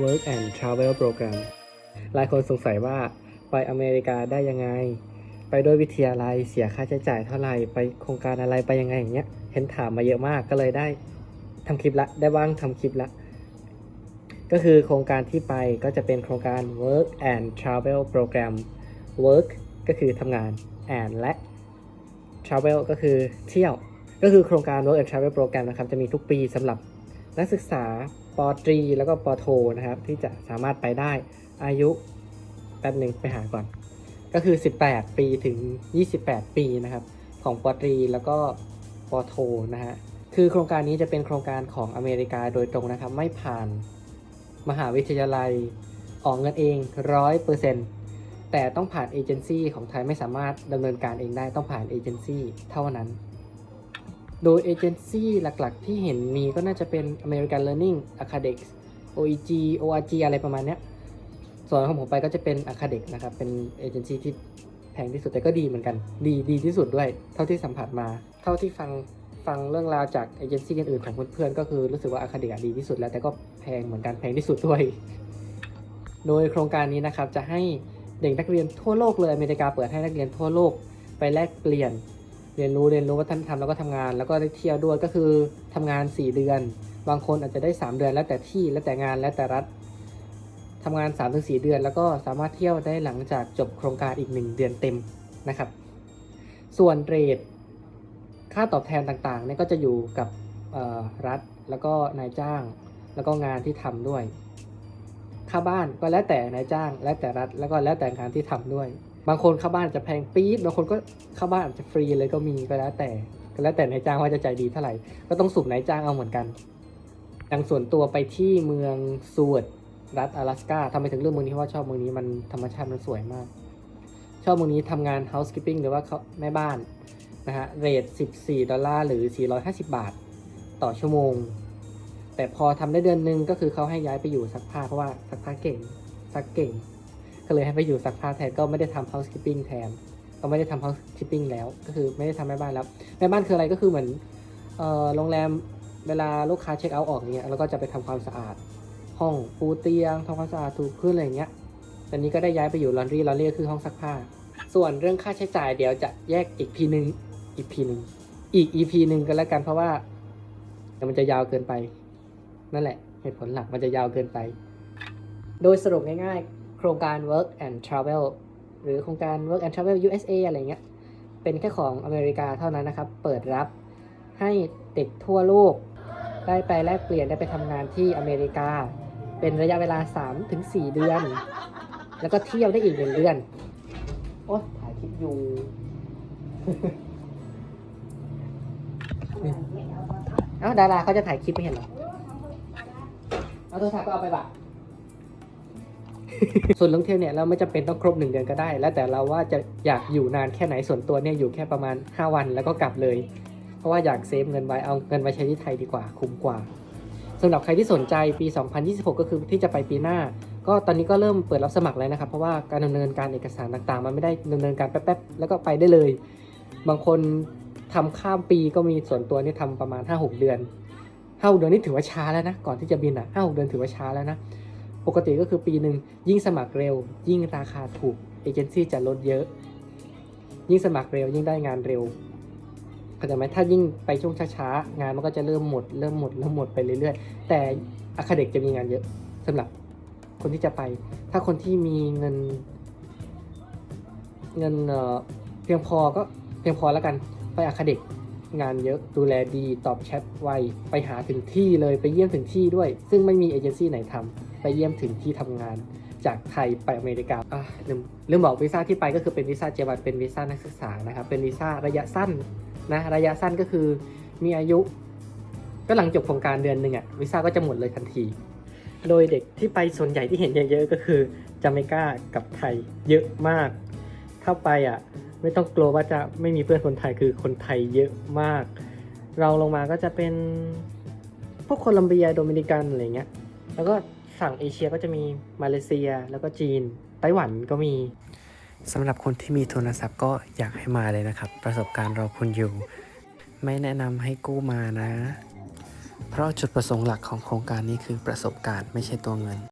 Work and Travel Program หลายคนสงสัยว่าไปอเมริกาได้ยังไง ไปด้วยวิธีอะไรเสียค่าใช้จ่ายเท่าไหร่ ไปโครงการอะไรไปยังไงอย่างเงี้ย เห็นถามมาเยอะมากก็เลยได้ทำคลิปละ ได้ว่างทำคลิปละ ก็คือโครงการที่ไปก็จะเป็นโครงการ Work and Travel Program Work ก็คือทำงาน and และ Travel ก็คือเที่ยว ก็คือโครงการ Work and Travel Program นะครับ จะมีทุกปีสำหรับนักศึกษา ปอตรีแล้วก็ปอโทนะครับ ที่จะสามารถไปได้อายุแป๊บหนึ่งไปหาก่อน ก็คือ 18 ปีถึง 28 ปีนะครับ ของปอตรีแล้วก็ปอโทนะฮะคือโครงการนี้จะเป็นโครงการของอเมริกาโดยตรงนะครับ ไม่ผ่านมหาวิทยาลัยออกเงินเองร้อยเปอร์เซ็นต์แต่ต้องผ่านเอเจนซี่ของไทยไม่สามารถดำเนินการเองได้ต้องผ่านเอเจนซี่เท่านั้น โดยเอเจนซี่หลักๆ ที่เห็นมีก็น่าจะเป็น American Learning Academic OEG ORG อะไรประมาณเนี้ย ส่วนของผมไปก็จะเป็น Academic นะครับ เป็นเอเจนซี่ที่แพงที่สุดแต่ก็ดีเหมือนกัน ดีดีที่สุดด้วย เท่าที่สัมผัสมา เท่าที่ฟังฟังเรื่องราวจากเอเจนซี่อื่นๆของเพื่อนๆ ก็คือรู้สึกว่า Academic ดีที่สุดแล้วแต่ก็แพงเหมือนกันแพงที่สุดด้วย โดยโครงการนี้นะครับจะให้เด็กนักเรียนทั่วโลกเลยอเมริกาเปิดให้นักเรียนทั่วโลก ไปแลกเปลี่ยน เรียนรู้เรียนรู้วัฒนธรรมแล้วก็ทำงาน แล้วก็ได้เที่ยวด้วยก็คือทำงาน 4 เดือน บางคนอาจจะได้ 3 เดือนแล้วแต่ที่แล้วแต่งานแล้วแต่รัฐทำงาน 3-4 เดือน แล้วก็สามารถเที่ยวได้หลังจากจบโครงการอีก 1 เดือนเต็มนะครับ ส่วนเรทค่าตอบแทนต่างๆเนี่ยก็จะอยู่กับรัฐแล้วก็นายจ้าง แล้วก็งานที่ทำด้วย ค่าบ้านก็แล้วแต่นายจ้าง แล้วแต่รัฐแล้วก็แล้วแต่งานที่ทำด้วย บางคนค่าบ้านอาจจะแพงปี๊ดบางคนก็ค่าบ้านอาจจะฟรีเลยก็มีก็แล้วแต่ก็แล้วแต่นายจ้างว่าจะใจดีเท่าไหร่ ก็ต้องสุ่มนายจ้างเอาเหมือนกันอย่างส่วนตัวไปที่เมืองซูเวิร์ดรัฐ阿拉สกาทำไมถึงเลือกเมืองนี้เพราะว่าชอบเมืองนี้มันธรรมชาติมันสวยมาก ชอบเมืองนี้ทำงาน housekeeping หรือว่าเขาแม่บ้านนะฮะเรท 14 ดอลลาร์หรือ 450 บาท ต่อชั่วโมง แต่พอทำได้เดือนหนึงก็คือเขาให้ย้ายไปอยู่ซักผ้าเพราะว่าซักผ้าเก่งซักเก่ง ก็เลยให้ไปอยู่ซักผ้าแทนก็ไม่ได้ทำ housekeeping แทน ก็ไม่ได้ทำ housekeeping แล้ว ก็คือไม่ได้ทำแม่บ้านแล้วแม่บ้านคืออะไรก็คือเหมือนโรงแรมเวลาลูกค้าเช็คเอาท์ออกเงี้ยแล้วก็จะไปทำความสะอาด ห้องปูเตียงทำความสะอาดถูพื้นอะไรเงี้ยตอนนี้ก็ได้ย้ายไปอยู่ลอนรีลอนรีก็คือห้องซักผ้า ส่วนเรื่องค่าใช้จ่ายเดี๋ยวจะแยกอีกพีหนึ่งอีกพีหนึ่งอีก EP หนึ่งกันแล้วกันเพราะว่าเดี๋ยวมันจะยาวเกินไป นั่นแหละเหตุผลหลักมันจะยาวเกินไป โดยสรุปง่ายๆ โครงการ Work and Travel หรือโครงการ Work and Travel USA อะไรเงี้ย เป็นแค่ของอเมริกาเท่านั้นนะครับ เปิดรับให้เด็กทั่วโลก ได้ไปแลกเปลี่ยนได้ไปทำงานที่อเมริกา เป็นระยะเวลา 3-4 เดือน แล้วก็เที่ยวได้อีกหนึ่งเดือน โอ๊ยถ่ายคลิปอยู่เอ้าดาราเขาจะถ่ายคลิปไม่เห็นหรอ เอาโทรศัพท์ก็เอาไปบัก ส่วนเรื่องเที่ยวเนี่ยเราไม่จำเป็นต้องครบหนึ่งเดือนก็ได้ แล้วแต่เราว่าจะอยากอยู่นานแค่ไหนส่วนตัวเนี่ยอยู่แค่ประมาณ 5 วันแล้วก็กลับเลย เพราะว่าอยากเซฟเงินไว้เอาเงินไว้ใช้ที่ไทยดีกว่าคุ้มกว่าสำหรับใครที่สนใจปี 2026 ก็คือที่จะไปปีหน้า ก็ตอนนี้ก็เริ่มเปิดรับสมัครแล้วนะครับ เพราะว่าการดำเนินการเอกสารต่างๆ มันไม่ได้ดำเนินการแป๊บๆแล้วก็ไปได้เลย บางคนทำข้ามปีก็มีส่วนตัวนี่ทำประมาณ 5-6 เดือนห้าหกเดือนนี่ถือว่าช้าแล้วนะก่อนที่จะบินอะห้าหกเดือนถือว่าช้าแล้วนะ ปกติก็คือปีหนึ่งยิ่งสมัครเร็ว ยิ่งราคาถูกเอเจนซี่จะลดเยอะ ยิ่งสมัครเร็วยิ่งได้งานเร็วเข้าใจไหมถ้ายิ่งไปช่วงช้าๆ งานมันก็จะเริ่มหมดเริ่มหมดเริ่มหมดไปเรื่อยๆ แต่อาคาเด็กจะมีงานเยอะสำหรับคนที่จะไป ถ้าคนที่มีเงิน เงินเพียงพอก็เพียงพอแล้วกันไปอาคาเด็กงานเยอะดูแลดีตอบแชทไวไปหาถึงที่เลยไปเยี่ยมถึงที่ด้วย ซึ่งไม่มีเอเจนซี่ไหนทำ ไปเยี่ยมถึงที่ทำงานจากไทยไปอเมริกาอะลืมลืมบอกวีซ่าที่ไปก็คือเป็นวีซ่าเจวันเป็นวีซ่านักศึกษานะครับ เป็นวีซ่าระยะสั้นนะ ระยะสั้นก็คือมีอายุ ก็หลังจบโครงการเดือนหนึ่งอะวีซ่าก็จะหมดเลยทันที โดยเด็กที่ไปส่วนใหญ่ที่เห็นเยอะๆก็คือจาเมกากับไทยเยอะมากเข้าไปอะไม่ต้องกลัวว่าจะไม่มีเพื่อนคนไทยคือคนไทยเยอะมาก เราลงมาก็จะเป็นพวกโคลัมเบียโดมินิกันอะไรเงี้ย แล้วก็ ฝั่งเอเชียก็จะมีมาเลเซีย แล้วก็จีน ไต้หวันก็มีสำหรับคนที่มีโทรศัพท์ก็อยากให้มาเลยนะครับ ประสบการณ์รอคุณอยู่ ไม่แนะนำให้กู้มานะ เพราะจุดประสงค์หลักของโครงการนี้คือประสบการณ์ไม่ใช่ตัวเงิน